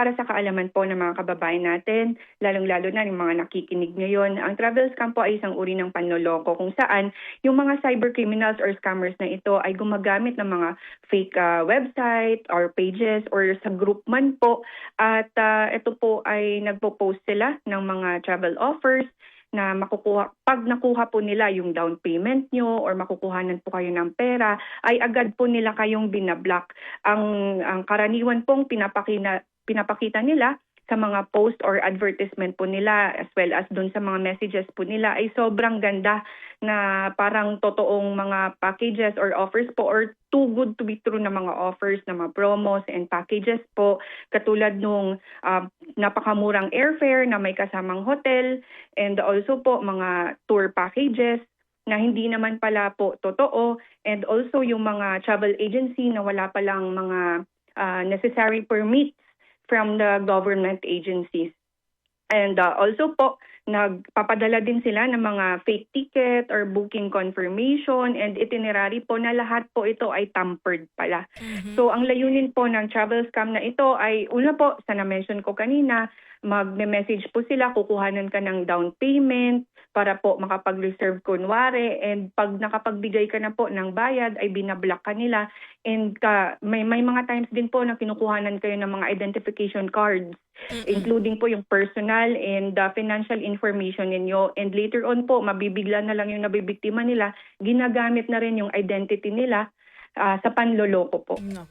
Para sa kaalaman po ng mga kababayan natin, lalong-lalo na yung mga nakikinig ngayon, ang travel scam po ay isang uri ng panloloko kung saan yung mga cyber criminals or scammers na ito ay gumagamit ng mga fake ah, website or pages or sa group man po. At ah, ito po ay nagpo-post sila ng mga travel offers na makukuha pag nakuha po nila yung down payment nyo or makukuhanan po kayo ng pera ay agad po nila kayong binablock. Ang ang karaniwan pong pinapakina pinapakita nila sa mga post or advertisement po nila as well as dun sa mga messages po nila ay sobrang ganda na parang totoong mga packages or offers po or too good to be true na mga offers na mga promos and packages po. Katulad nung ah, napakamurang airfare na may kasamang hotel and also po mga tour packages na hindi naman pala po totoo and also yung mga travel agency na wala palang mga ah, necessary permits from the government agencies. And uh, also po, nagpapadala din sila ng mga fake ticket or booking confirmation and itinerary po na lahat po ito ay tampered pala. Mhm. So ang layunin po ng travel scam na ito ay una po, sa na-mention ko kanina, magme-message po sila, kukuhanan ka ng down payment para po makapag-reserve kunwari and pag nakapagbigay ka na po ng bayad ay binablock ka nila and ka, may, may mga times din po na kinukuhanan kayo ng mga identification cards including po yung personal and uh, financial information ninyo and later on po mabibigla na lang yung nabibiktima nila ginagamit na rin yung identity nila ah, sa panloloko po. No.